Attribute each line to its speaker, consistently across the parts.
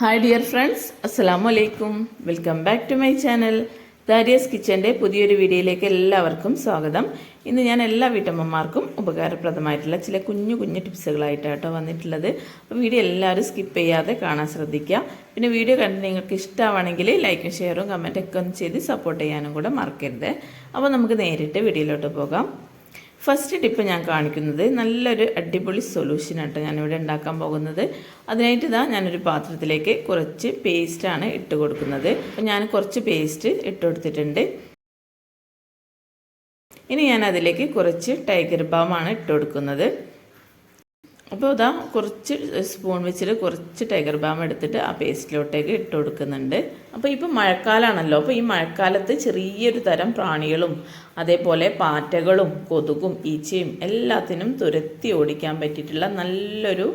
Speaker 1: hi dear friends അസ്സലാമു അലൈക്കും welcome back to my channel ദാരിയസ് കിച്ചൻ്റെ പുതിയൊരു വീഡിയോയിലേക്ക് എല്ലാവർക്കും സ്വാഗതം ഇന്ന് ഞാൻ എല്ലാ വീട്ടമ്മമാർക്കും ഉപകാരപ്രദമായിട്ടുള്ള ചില കുഞ്ഞു കുഞ്ഞു ടിപ്സുകളായിട്ടാട്ടോ വന്നിട്ടുള്ളത് അപ്പോൾ വീഡിയോ എല്ലാവരും സ്കിപ്പ് ചെയ്യാതെ കാണാൻ ശ്രദ്ധിക്കുക പിന്നെ വീഡിയോ കണ്ട് നിങ്ങൾക്ക് ഇഷ്ടമാണെങ്കിൽ ലൈക്കും ഷെയറും കമൻറ്റൊക്കെ ഒന്ന് ചെയ്ത് സപ്പോർട്ട് ചെയ്യാനും കൂടെ മറക്കരുത് അപ്പോൾ നമുക്ക് നേരിട്ട് വീഡിയോയിലോട്ട് പോകാം ഫസ്റ്റ് ടിപ്പ് ഞാൻ കാണിക്കുന്നത് നല്ലൊരു അടിപൊളി സൊല്യൂഷനായിട്ട് ഞാനിവിടെ ഉണ്ടാക്കാൻ പോകുന്നത് അതിനായിട്ട് ഇതാ ഞാനൊരു പാത്രത്തിലേക്ക് കുറച്ച് പേസ്റ്റാണ് ഇട്ട് കൊടുക്കുന്നത് അപ്പം ഞാൻ കുറച്ച് പേസ്റ്റ് ഇട്ട് കൊടുത്തിട്ടുണ്ട് ഇനി ഞാൻ അതിലേക്ക് കുറച്ച് ടൈഗർ ബാമാണ് ഇട്ട് കൊടുക്കുന്നത് അപ്പോൾ ഇതാ കുറച്ച് സ്പൂൺ വെച്ചിട്ട് കുറച്ച് ടൈഗർ ബാം എടുത്തിട്ട് ആ പേസ്റ്റിലോട്ടേക്ക് ഇട്ട് കൊടുക്കുന്നുണ്ട് അപ്പോൾ ഇപ്പോൾ മഴക്കാലമാണല്ലോ അപ്പോൾ ഈ മഴക്കാലത്ത് ചെറിയൊരു തരം പ്രാണികളും അതേപോലെ പാറ്റകളും കൊതുകും ഈച്ചയും എല്ലാത്തിനും തുരത്തി ഓടിക്കാൻ പറ്റിയിട്ടുള്ള നല്ലൊരു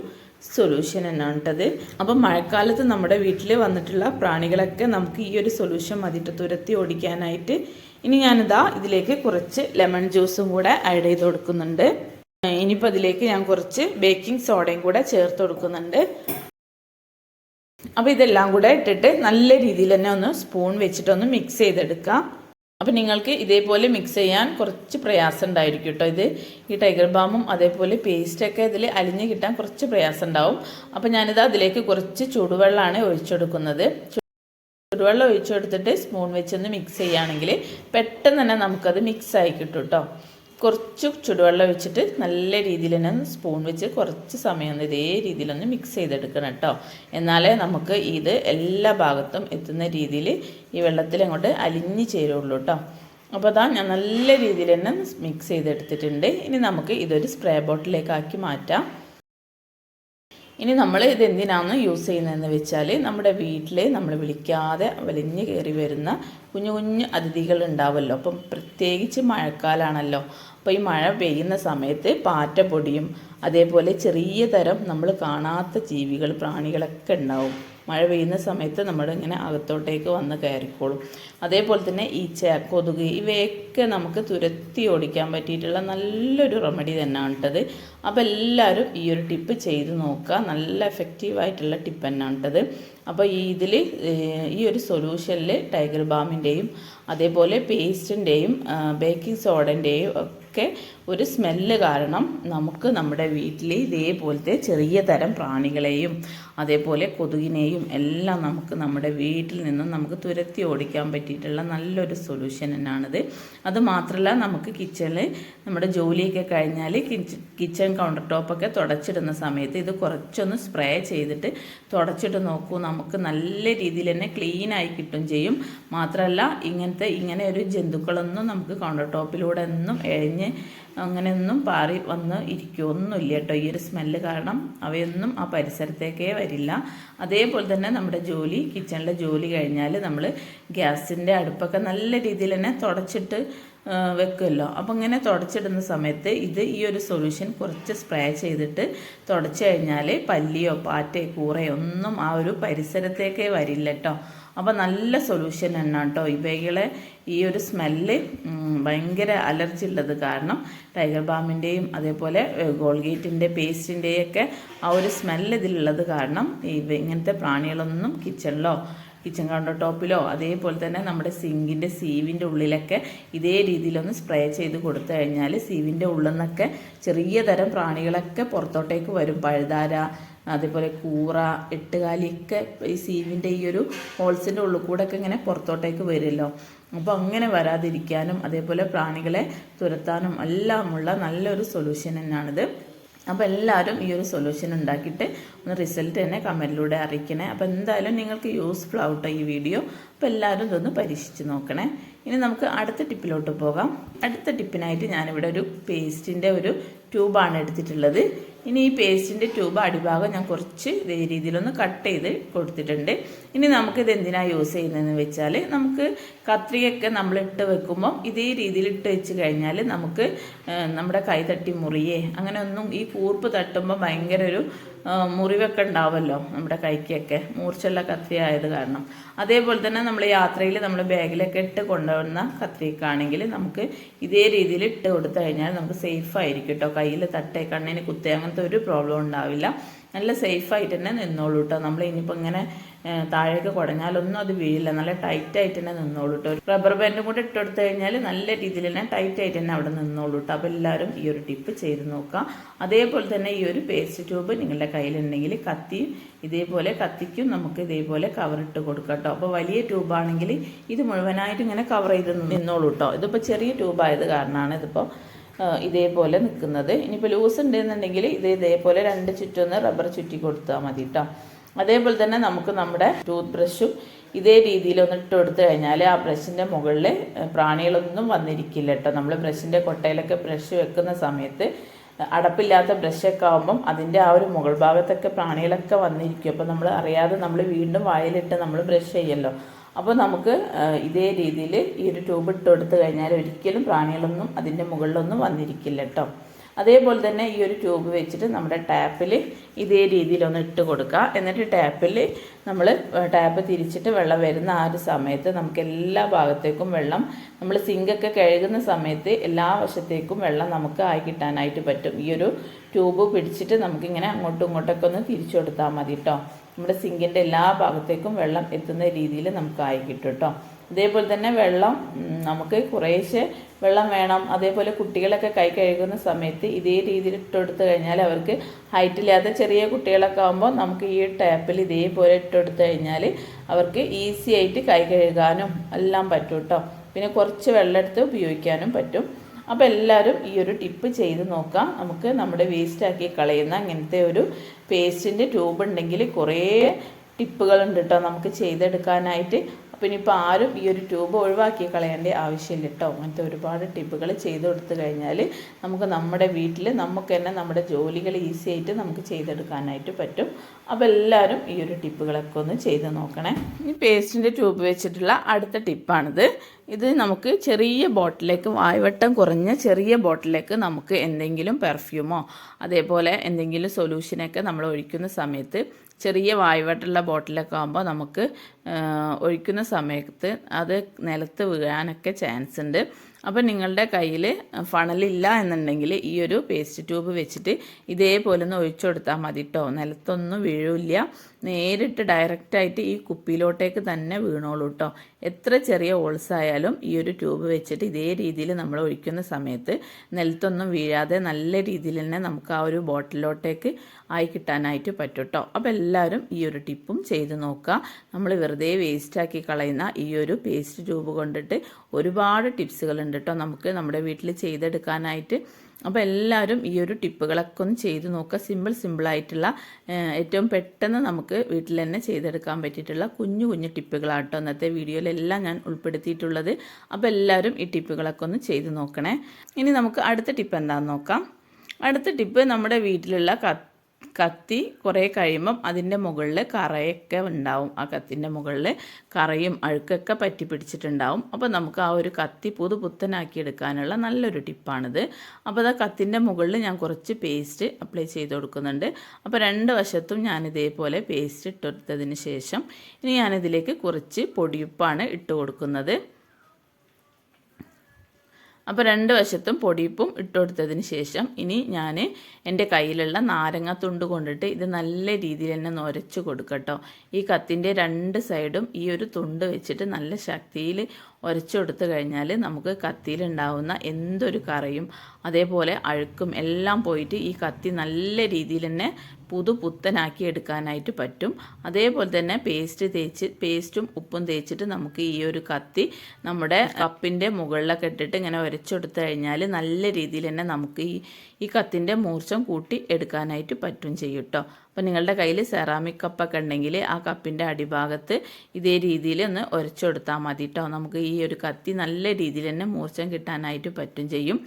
Speaker 1: സൊല്യൂഷൻ എന്നാണ് കേട്ടത് അപ്പം മഴക്കാലത്ത് നമ്മുടെ വീട്ടിൽ വന്നിട്ടുള്ള പ്രാണികളൊക്കെ നമുക്ക് ഈ ഒരു സൊല്യൂഷൻ മതിയിട്ട് തുരത്തി ഓടിക്കാനായിട്ട് ഇനി ഞാനിതാ ഇതിലേക്ക് കുറച്ച് ലെമൺ ജ്യൂസും കൂടെ ആഡ് ചെയ്ത് കൊടുക്കുന്നുണ്ട് ഇനിയിപ്പോൾ അതിലേക്ക് ഞാൻ കുറച്ച് ബേക്കിംഗ് സോഡയും കൂടെ ചേർത്ത് കൊടുക്കുന്നുണ്ട് അപ്പോൾ ഇതെല്ലാം കൂടെ ഇട്ടിട്ട് നല്ല രീതിയിൽ തന്നെ ഒന്ന് സ്പൂൺ വെച്ചിട്ടൊന്ന് മിക്സ് ചെയ്തെടുക്കാം അപ്പോൾ നിങ്ങൾക്ക് ഇതേപോലെ മിക്സ് ചെയ്യാൻ കുറച്ച് പ്രയാസം ഉണ്ടായിരിക്കും കേട്ടോ ഇത് ഈ ടൈഗർ ബാമും അതേപോലെ പേസ്റ്റൊക്കെ ഇതിൽ അലിഞ്ഞ് കിട്ടാൻ കുറച്ച് പ്രയാസം ഉണ്ടാവും അപ്പോൾ ഞാനിത് അതിലേക്ക് കുറച്ച് ചൂടുവെള്ളമാണ് ഒഴിച്ചെടുക്കുന്നത് ചൂടുവെള്ളം ഒഴിച്ചെടുത്തിട്ട് സ്പൂൺ വെച്ചൊന്ന് മിക്സ് ചെയ്യുകയാണെങ്കിൽ പെട്ടെന്ന് തന്നെ നമുക്കത് മിക്സ് ആയി കിട്ടും കേട്ടോ കുറച്ച് ചുടുവെള്ളം വെച്ചിട്ട് നല്ല രീതിയിൽ തന്നെ സ്പൂൺ വെച്ച് കുറച്ച് സമയം ഒന്ന് ഇതേ രീതിയിലൊന്ന് മിക്സ് ചെയ്തെടുക്കണം കേട്ടോ എന്നാലേ നമുക്ക് ഇത് എല്ലാ ഭാഗത്തും എത്തുന്ന രീതിയിൽ ഈ വെള്ളത്തിൽ അങ്ങോട്ട് അലിഞ്ഞു ചേരുള്ളൂ കേട്ടോ അപ്പോൾ അതാ ഞാൻ നല്ല രീതിയിൽ തന്നെ മിക്സ് ചെയ്തെടുത്തിട്ടുണ്ട് ഇനി നമുക്ക് ഇതൊരു സ്പ്രേ ബോട്ടിലേക്കാക്കി മാറ്റാം ഇനി നമ്മൾ ഇത് എന്തിനാണ് യൂസ് ചെയ്യുന്നതെന്ന് വെച്ചാൽ നമ്മുടെ വീട്ടിൽ നമ്മൾ വിളിക്കാതെ വലിഞ്ഞു കയറി വരുന്ന കുഞ്ഞു കുഞ്ഞു അതിഥികൾ ഉണ്ടാവുമല്ലോ അപ്പം പ്രത്യേകിച്ച് മഴക്കാലാണല്ലോ അപ്പോൾ ഈ മഴ പെയ്യുന്ന സമയത്ത് പാറ്റപ്പൊടിയും അതേപോലെ ചെറിയ തരം നമ്മൾ കാണാത്ത ജീവികൾ പ്രാണികളൊക്കെ ഉണ്ടാവും മഴ പെയ്യുന്ന സമയത്ത് നമ്മൾ ഇങ്ങനെ അകത്തോട്ടേക്ക് വന്ന് കയറിക്കോളും അതേപോലെ തന്നെ ഈച്ച കൊതുക് ഇവയൊക്കെ നമുക്ക് തുരത്തി ഓടിക്കാൻ പറ്റിയിട്ടുള്ള നല്ലൊരു റെമഡി തന്നെയാണ് ഇട്ടത് അപ്പോൾ എല്ലാവരും ഈ ഒരു ടിപ്പ് ചെയ്ത് നോക്കുക നല്ല എഫക്റ്റീവായിട്ടുള്ള ടിപ്പ് തന്നെയാണ് ഇട്ടത് അപ്പോൾ ഈ ഇതിൽ ഈ ഒരു സൊല്യൂഷനിൽ ടൈഗർ ബാമിൻ്റെയും അതേപോലെ പേസ്റ്റിൻ്റെയും ബേക്കിംഗ് സോഡൻ്റെയും ഒക്കെ ഒരു സ്മെല്ല് കാരണം നമുക്ക് നമ്മുടെ വീട്ടിൽ ഇതേപോലത്തെ ചെറിയ തരം പ്രാണികളെയും അതേപോലെ കൊതുകിനെയും എല്ലാം നമുക്ക് നമ്മുടെ വീട്ടിൽ നിന്നും നമുക്ക് തുരത്തി ഓടിക്കാൻ പറ്റിയിട്ടുള്ള നല്ലൊരു സൊല്യൂഷൻ തന്നെയാണിത് മാത്രമല്ല നമുക്ക് കിച്ചണിൽ നമ്മുടെ ജോലിയൊക്കെ കഴിഞ്ഞാൽ കിച്ചൺ കൗണ്ടർ ടോപ്പൊക്കെ തുടച്ചിടുന്ന സമയത്ത് ഇത് കുറച്ചൊന്ന് സ്പ്രേ ചെയ്തിട്ട് തുടച്ചിട്ട് നോക്കൂ നമുക്ക് നല്ല രീതിയിൽ തന്നെ ക്ലീനായി കിട്ടും ചെയ്യും മാത്രമല്ല ഇങ്ങനത്തെ ഇങ്ങനെ ഒരു ജന്തുക്കളൊന്നും നമുക്ക് കൗണ്ടർ ടോപ്പിലൂടെ ഒന്നും എഴിഞ്ഞ് അങ്ങനെയൊന്നും പാറി വന്ന് ഇരിക്കുകയൊന്നുമില്ല കേട്ടോ ഈ ഒരു സ്മെല്ല് കാരണം അവയൊന്നും ആ പരിസരത്തേക്കേ വരില്ല അതേപോലെ തന്നെ നമ്മുടെ ജോലി കിച്ചണിലെ ജോലി കഴിഞ്ഞാൽ നമ്മൾ ഗ്യാസിൻ്റെ അടുപ്പൊക്കെ നല്ല രീതിയിൽ തന്നെ തുടച്ചിട്ട് വെക്കുമല്ലോ അപ്പോൾ ഇങ്ങനെ തുടച്ചിടുന്ന സമയത്ത് ഇത് ഈ ഒരു സൊല്യൂഷൻ കുറച്ച് സ്പ്രേ ചെയ്തിട്ട് തുടച്ചു കഴിഞ്ഞാൽ പല്ലിയോ പാറ്റയോ കൂറയോ ഒന്നും ആ ഒരു പരിസരത്തേക്കേ വരില്ല കേട്ടോ അപ്പോൾ നല്ല സൊല്യൂഷൻ തന്നെ കേട്ടോ ഇവകളെ ഈ ഒരു സ്മെല്ല് ഭയങ്കര അലർജി ഉള്ളത് കാരണം ടൈഗർ ബാമിൻ്റെയും അതേപോലെ ഗോൾഗേറ്റിൻ്റെ ഒക്കെ ആ ഒരു സ്മെല്ല് ഇതിലുള്ളത് കാരണം ഇവ ഇങ്ങനത്തെ പ്രാണികളൊന്നും കിച്ചണിലോ കിച്ചൺ കൗണ്ടർ ടോപ്പിലോ അതേപോലെ തന്നെ നമ്മുടെ സിങ്കിൻ്റെ സീവിൻ്റെ ഉള്ളിലൊക്കെ ഇതേ രീതിയിലൊന്ന് സ്പ്രേ ചെയ്ത് കൊടുത്തു കഴിഞ്ഞാൽ സീവിൻ്റെ ഉള്ളിൽ നിന്നൊക്കെ ചെറിയ തരം പ്രാണികളൊക്കെ പുറത്തോട്ടേക്ക് വരും പഴുതാര അതേപോലെ കൂറ എട്ടുകാലിയൊക്കെ ഈ സീവിൻ്റെ ഈ ഒരു ഹോൾസിൻ്റെ ഉള്ളിൽ കൂടെ ഒക്കെ ഇങ്ങനെ പുറത്തോട്ടേക്ക് വരുമല്ലോ അപ്പോൾ അങ്ങനെ വരാതിരിക്കാനും അതേപോലെ പ്രാണികളെ തുരത്താനും എല്ലാമുള്ള നല്ലൊരു സൊല്യൂഷൻ തന്നെയാണിത് അപ്പോൾ എല്ലാവരും ഈ ഒരു സൊല്യൂഷൻ ഉണ്ടാക്കിയിട്ട് ഒന്ന് റിസൾട്ട് തന്നെ കമൻറ്റിലൂടെ അറിയിക്കണേ അപ്പോൾ എന്തായാലും നിങ്ങൾക്ക് യൂസ്ഫുൾ ആവട്ടെ ഈ വീഡിയോ അപ്പോൾ എല്ലാവരും ഇതൊന്ന് പരീക്ഷിച്ച് നോക്കണേ ഇനി നമുക്ക് അടുത്ത ടിപ്പിലോട്ട് പോകാം അടുത്ത ടിപ്പിനായിട്ട് ഞാനിവിടെ ഒരു പേസ്റ്റിൻ്റെ ഒരു ട്യൂബാണ് എടുത്തിട്ടുള്ളത് ഇനി ഈ പേസ്റ്റിൻ്റെ ട്യൂബ് അടിഭാഗം ഞാൻ കുറച്ച് ഇതേ രീതിയിലൊന്ന് കട്ട് ചെയ്ത് കൊടുത്തിട്ടുണ്ട് ഇനി നമുക്കിത് എന്തിനാണ് യൂസ് ചെയ്യുന്നതെന്ന് വെച്ചാൽ നമുക്ക് കത്രിയൊക്കെ നമ്മൾ ഇട്ട് വെക്കുമ്പം ഇതേ രീതിയിൽ ഇട്ട് വെച്ച് കഴിഞ്ഞാൽ നമുക്ക് നമ്മുടെ കൈ തട്ടി മുറിയേ അങ്ങനെ ഒന്നും ഈ കൂർപ്പ് തട്ടുമ്പോൾ ഭയങ്കര ഒരു മുറിവൊക്കെ ഉണ്ടാവുമല്ലോ നമ്മുടെ കൈക്കൊക്കെ മൂർച്ചയുള്ള കത്രി ആയത് കാരണം അതേപോലെ തന്നെ നമ്മൾ യാത്രയിൽ നമ്മൾ ബാഗിലൊക്കെ ഇട്ട് കൊണ്ടുവന്ന കത്തിരിക്കാണെങ്കിൽ നമുക്ക് ഇതേ രീതിയിൽ ഇട്ട് കൊടുത്തു കഴിഞ്ഞാൽ നമുക്ക് സേഫ് ആയിരിക്കും കേട്ടോ കയ്യിൽ തട്ടേ കണ്ണിന് കുത്തേ അങ്ങനത്തെ ഒരു പ്രോബ്ലം ഉണ്ടാവില്ല നല്ല സേഫായിട്ട് തന്നെ നിന്നോളൂ കേട്ടോ നമ്മൾ ഇനിയിപ്പോൾ ഇങ്ങനെ താഴേക്ക് കുടഞ്ഞാലൊന്നും അത് വീഴില്ല നല്ല ടൈറ്റ് ആയിട്ട് തന്നെ നിന്നോളൂ കേട്ടോ റബ്ബർ ബാൻഡും കൂടെ ഇട്ടെടുത്ത് കഴിഞ്ഞാൽ നല്ല രീതിയിൽ തന്നെ ടൈറ്റ് ആയിട്ട് തന്നെ അവിടെ നിന്നോളൂ കേട്ടോ അപ്പോൾ എല്ലാവരും ഈ ഒരു ടിപ്പ് ചെയ്ത് നോക്കുക അതേപോലെ തന്നെ ഈ ഒരു പേസ്റ്റ് ട്യൂബ് നിങ്ങളുടെ കയ്യിലുണ്ടെങ്കിൽ കത്തി ഇതേപോലെ കത്തിക്കും നമുക്ക് ഇതേപോലെ കവറിട്ട് കൊടുക്കാം കേട്ടോ അപ്പോൾ വലിയ ട്യൂബാണെങ്കിൽ ഇത് മുഴുവനായിട്ട് ഇങ്ങനെ കവർ ചെയ്ത് നിന്നോളൂ കേട്ടോ ഇതിപ്പോൾ ചെറിയ ട്യൂബായത് കാരണമാണ് ഇതിപ്പോൾ ഇതേപോലെ നിൽക്കുന്നത് ഇനിയിപ്പോൾ ലൂസ് ഉണ്ടെന്നുണ്ടെങ്കിൽ ഇത് ഇതേപോലെ രണ്ട് ചുറ്റൊന്ന് റബ്ബർ ചുറ്റി കൊടുത്താൽ മതി കേട്ടോ അതേപോലെ തന്നെ നമുക്ക് നമ്മുടെ ടൂത്ത് ബ്രഷും ഇതേ രീതിയിൽ ഒന്ന് ഇട്ട് കൊടുത്തു കഴിഞ്ഞാൽ ആ ബ്രഷിൻ്റെ മുകളിൽ പ്രാണികളൊന്നും വന്നിരിക്കില്ല കേട്ടോ നമ്മൾ ബ്രഷിൻ്റെ കൊട്ടയിലൊക്കെ ബ്രഷ് വെക്കുന്ന സമയത്ത് അടപ്പില്ലാത്ത ബ്രഷൊക്കെ ആകുമ്പം അതിൻ്റെ ആ ഒരു മുകൾ ഭാഗത്തൊക്കെ പ്രാണികളൊക്കെ വന്നിരിക്കും അപ്പം നമ്മൾ അറിയാതെ നമ്മൾ വീണ്ടും വായിലിട്ട് നമ്മൾ ബ്രഷ് ചെയ്യല്ലോ അപ്പോൾ നമുക്ക് ഇതേ രീതിയിൽ ഈ ഒരു ട്യൂബ് ഇട്ട് കൊടുത്തു കഴിഞ്ഞാൽ ഒരിക്കലും പ്രാണികളൊന്നും അതിൻ്റെ മുകളിലൊന്നും വന്നിരിക്കില്ല കേട്ടോ അതേപോലെ തന്നെ ഈ ഒരു ട്യൂബ് വെച്ചിട്ട് നമ്മുടെ ടാപ്പിൽ ഇതേ രീതിയിലൊന്ന് ഇട്ട് കൊടുക്കുക എന്നിട്ട് ടാപ്പിൽ നമ്മൾ ടാപ്പ് തിരിച്ചിട്ട് വെള്ളം വരുന്ന ആ ഒരു സമയത്ത് നമുക്ക് എല്ലാ ഭാഗത്തേക്കും വെള്ളം നമ്മൾ സിങ്കൊക്കെ കഴുകുന്ന സമയത്ത് എല്ലാ വശത്തേക്കും വെള്ളം നമുക്ക് ആയി കിട്ടാനായിട്ട് പറ്റും ഈ ഒരു ട്യൂബ് പിടിച്ചിട്ട് നമുക്കിങ്ങനെ അങ്ങോട്ടും ഇങ്ങോട്ടൊക്കെ ഒന്ന് തിരിച്ചു കൊടുത്താൽ മതി കേട്ടോ നമ്മുടെ സിങ്കിൻ്റെ എല്ലാ ഭാഗത്തേക്കും വെള്ളം എത്തുന്ന രീതിയിൽ നമുക്ക് ആയി കിട്ടും കേട്ടോ ഇതേപോലെ തന്നെ വെള്ളം നമുക്ക് കുറേശ്ശെ വെള്ളം വേണം അതേപോലെ കുട്ടികളൊക്കെ കൈ കഴുകുന്ന സമയത്ത് ഇതേ രീതിയിൽ ഇട്ടെടുത്ത് കഴിഞ്ഞാൽ അവർക്ക് ഹൈറ്റില്ലാത്ത ചെറിയ കുട്ടികളൊക്കെ ആകുമ്പോൾ നമുക്ക് ഈ ടാപ്പിൽ ഇതേപോലെ ഇട്ടെടുത്ത് കഴിഞ്ഞാൽ അവർക്ക് ഈസി ആയിട്ട് കൈ കഴുകാനും എല്ലാം പറ്റും കേട്ടോ പിന്നെ കുറച്ച് വെള്ളം എടുത്ത് ഉപയോഗിക്കാനും പറ്റും അപ്പോൾ എല്ലാവരും ഈ ഒരു ടിപ്പ് ചെയ്ത് നോക്കാം നമുക്ക് നമ്മുടെ വേസ്റ്റാക്കി കളയുന്ന അങ്ങനത്തെ ഒരു പേസ്റ്റിൻ്റെ ട്യൂബുണ്ടെങ്കിൽ കുറേ ടിപ്പുകളുണ്ട് കേട്ടോ നമുക്ക് ചെയ്തെടുക്കാനായിട്ട് ഇനി ഇനിയിപ്പോൾ ആരും ഈ ഒരു ട്യൂബ് ഒഴിവാക്കി കളയേണ്ട ആവശ്യമില്ല കേട്ടോ അങ്ങനത്തെ ഒരുപാട് ടിപ്പുകൾ ചെയ്ത് കൊടുത്തു കഴിഞ്ഞാൽ നമുക്ക് നമ്മുടെ വീട്ടിൽ നമുക്ക് തന്നെ നമ്മുടെ ജോലികൾ ഈസി ആയിട്ട് നമുക്ക് ചെയ്തെടുക്കാനായിട്ട് പറ്റും അപ്പോൾ എല്ലാവരും ഈ ഒരു ടിപ്പുകളൊക്കെ ഒന്ന് ചെയ്ത് നോക്കണേ ഈ പേസ്റ്റിൻ്റെ ട്യൂബ് വെച്ചിട്ടുള്ള അടുത്ത ടിപ്പാണിത് ഇത് നമുക്ക് ചെറിയ ബോട്ടിലേക്ക് വായ്വട്ടം കുറഞ്ഞ ചെറിയ ബോട്ടിലേക്ക് നമുക്ക് എന്തെങ്കിലും പെർഫ്യൂമോ അതേപോലെ എന്തെങ്കിലും സൊല്യൂഷനൊക്കെ നമ്മൾ ഒഴിക്കുന്ന സമയത്ത് ചെറിയ വായവട്ടുള്ള ബോട്ടിലൊക്കെ ആകുമ്പോൾ നമുക്ക് ഒഴിക്കുന്ന സമയത്ത് അത് നിലത്ത് വീഴാനൊക്കെ ചാൻസ് ഉണ്ട് അപ്പോൾ നിങ്ങളുടെ കയ്യിൽ ഫണലില്ല എന്നുണ്ടെങ്കിൽ ഈ ഒരു പേസ്റ്റ് ട്യൂബ് വെച്ചിട്ട് ഇതേപോലെ ഒന്ന് ഒഴിച്ചു കൊടുത്താൽ മതി കേട്ടോ നിലത്തൊന്നും വീഴില്ല നേരിട്ട് ഡയറക്റ്റായിട്ട് ഈ കുപ്പിയിലോട്ടേക്ക് തന്നെ വീണോളൂ കേട്ടോ എത്ര ചെറിയ ഹോൾസ് ആയാലും ഈ ഒരു ട്യൂബ് വെച്ചിട്ട് ഇതേ രീതിയിൽ നമ്മൾ ഒഴിക്കുന്ന സമയത്ത് നെൽത്തൊന്നും വീഴാതെ നല്ല രീതിയിൽ തന്നെ നമുക്ക് ആ ഒരു ബോട്ടിലോട്ടേക്ക് ആയി കിട്ടാനായിട്ട് പറ്റും കേട്ടോ അപ്പോൾ എല്ലാവരും ഈ ഒരു ടിപ്പും ചെയ്ത് നോക്കുക നമ്മൾ വെറുതെ വേസ്റ്റാക്കി കളയുന്ന ഈ ഒരു പേസ്റ്റ് ട്യൂബ് കൊണ്ടിട്ട് ഒരുപാട് ടിപ്സുകളുണ്ട് കേട്ടോ നമുക്ക് നമ്മുടെ വീട്ടിൽ ചെയ്തെടുക്കാനായിട്ട് അപ്പോൾ എല്ലാവരും ഈ ഒരു ടിപ്പുകളൊക്കെ ഒന്ന് ചെയ്ത് നോക്കുക സിമ്പിൾ സിമ്പിളായിട്ടുള്ള ഏറ്റവും പെട്ടെന്ന് നമുക്ക് വീട്ടിൽ തന്നെ ചെയ്തെടുക്കാൻ പറ്റിയിട്ടുള്ള കുഞ്ഞു കുഞ്ഞു ടിപ്പുകളാണ് കേട്ടോ ഇന്നത്തെ വീഡിയോയിലെല്ലാം ഞാൻ ഉൾപ്പെടുത്തിയിട്ടുള്ളത് അപ്പോൾ എല്ലാവരും ഈ ടിപ്പുകളൊക്കെ ഒന്ന് ചെയ്ത് നോക്കണേ ഇനി നമുക്ക് അടുത്ത ടിപ്പ് എന്താണെന്ന് നോക്കാം അടുത്ത ടിപ്പ് നമ്മുടെ വീട്ടിലുള്ള കത്ത് കത്തി കുറേ കഴിയുമ്പം അതിൻ്റെ മുകളിൽ കറയൊക്കെ ഉണ്ടാവും ആ കത്തിൻ്റെ മുകളിൽ കറയും അഴുക്കൊക്കെ പറ്റി പിടിച്ചിട്ടുണ്ടാവും അപ്പോൾ നമുക്ക് ആ ഒരു കത്തി പുതു പുത്തനാക്കി എടുക്കാനുള്ള നല്ലൊരു ടിപ്പാണിത് അപ്പോൾ ആ കത്തിൻ്റെ മുകളിൽ ഞാൻ കുറച്ച് പേസ്റ്റ് അപ്ലൈ ചെയ്ത് കൊടുക്കുന്നുണ്ട് അപ്പോൾ രണ്ട് വശത്തും ഞാൻ ഇതേപോലെ പേസ്റ്റ് ഇട്ടെടുത്തതിന് ശേഷം ഇനി ഞാനിതിലേക്ക് കുറച്ച് പൊടിയുപ്പാണ് ഇട്ട് കൊടുക്കുന്നത് അപ്പോൾ രണ്ട് വശത്തും പൊടിപ്പും ഇട്ടുകൊടുത്തതിന് ശേഷം ഇനി ഞാൻ എൻ്റെ കയ്യിലുള്ള നാരങ്ങ തുണ്ട് കൊണ്ടിട്ട് ഇത് നല്ല രീതിയിൽ തന്നെ നൊരച്ച് കൊടുക്കട്ടോ ഈ കത്തിൻ്റെ രണ്ട് സൈഡും ഈ ഒരു തുണ്ട് വെച്ചിട്ട് നല്ല ശക്തിയിൽ ഉരച്ചെടുത്ത് കഴിഞ്ഞാൽ നമുക്ക് കത്തിയിലുണ്ടാവുന്ന എന്തൊരു കറയും അതേപോലെ അഴുക്കും എല്ലാം പോയിട്ട് ഈ കത്തി നല്ല രീതിയിൽ തന്നെ പുതു പുത്തനാക്കി എടുക്കാനായിട്ട് പറ്റും അതേപോലെ തന്നെ പേസ്റ്റ് തേച്ച് പേസ്റ്റും ഉപ്പും തേച്ചിട്ട് നമുക്ക് ഈ ഒരു കത്തി നമ്മുടെ കപ്പിൻ്റെ മുകളിലൊക്കെ ഇട്ടിട്ട് ഇങ്ങനെ ഉരച്ചെടുത്ത് കഴിഞ്ഞാൽ നല്ല രീതിയിൽ തന്നെ നമുക്ക് ഈ ഈ കത്തിൻ്റെ മൂർച്ചം കൂട്ടി എടുക്കാനായിട്ട് പറ്റും ചെയ്യും കേട്ടോ അപ്പോൾ നിങ്ങളുടെ കയ്യിൽ സെറാമിക് കപ്പൊക്കെ ഉണ്ടെങ്കിൽ ആ കപ്പിൻ്റെ അടിഭാഗത്ത് ഇതേ രീതിയിൽ ഒന്ന് ഉരച്ചു മതി കേട്ടോ നമുക്ക് ഈ ഒരു കത്തി നല്ല രീതിയിൽ തന്നെ മൂർച്ചം കിട്ടാനായിട്ട് പറ്റും ചെയ്യും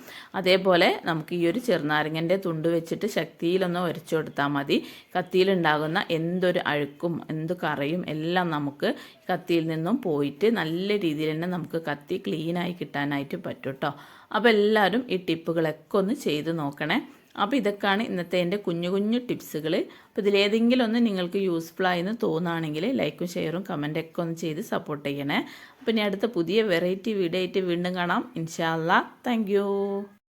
Speaker 1: അതേപോലെ നമുക്ക് ഈ ഒരു ചെറുനാരങ്ങൻ്റെ തുണ്ട് വെച്ചിട്ട് ശക്തിയിലൊന്ന് ഉരച്ചു മതി കത്തിയിലുണ്ടാകുന്ന എന്തൊരു അഴുക്കും എന്ത് കറയും എല്ലാം നമുക്ക് കത്തിയിൽ നിന്നും പോയിട്ട് നല്ല രീതിയിൽ തന്നെ നമുക്ക് കത്തി ക്ലീനായി കിട്ടാനായിട്ട് പറ്റും കേട്ടോ അപ്പോൾ എല്ലാവരും ഈ ടിപ്പുകളൊക്കെ ഒന്ന് ചെയ്ത് നോക്കണേ അപ്പോൾ ഇതൊക്കെയാണ് ഇന്നത്തെ എൻ്റെ കുഞ്ഞു കുഞ്ഞു ടിപ്സുകൾ അപ്പോൾ ഇതിലേതെങ്കിലും ഒന്ന് നിങ്ങൾക്ക് യൂസ്ഫുൾ ആയെന്ന് തോന്നുകയാണെങ്കിൽ ലൈക്കും ഷെയറും കമൻറ്റൊക്കെ ഒന്ന് ചെയ്ത് സപ്പോർട്ട് ചെയ്യണേ അപ്പോൾ ഇനി അടുത്ത പുതിയ വെറൈറ്റി വീഡിയോ ആയിട്ട് വീണ്ടും കാണാം ഇൻഷാല്ല താങ്ക്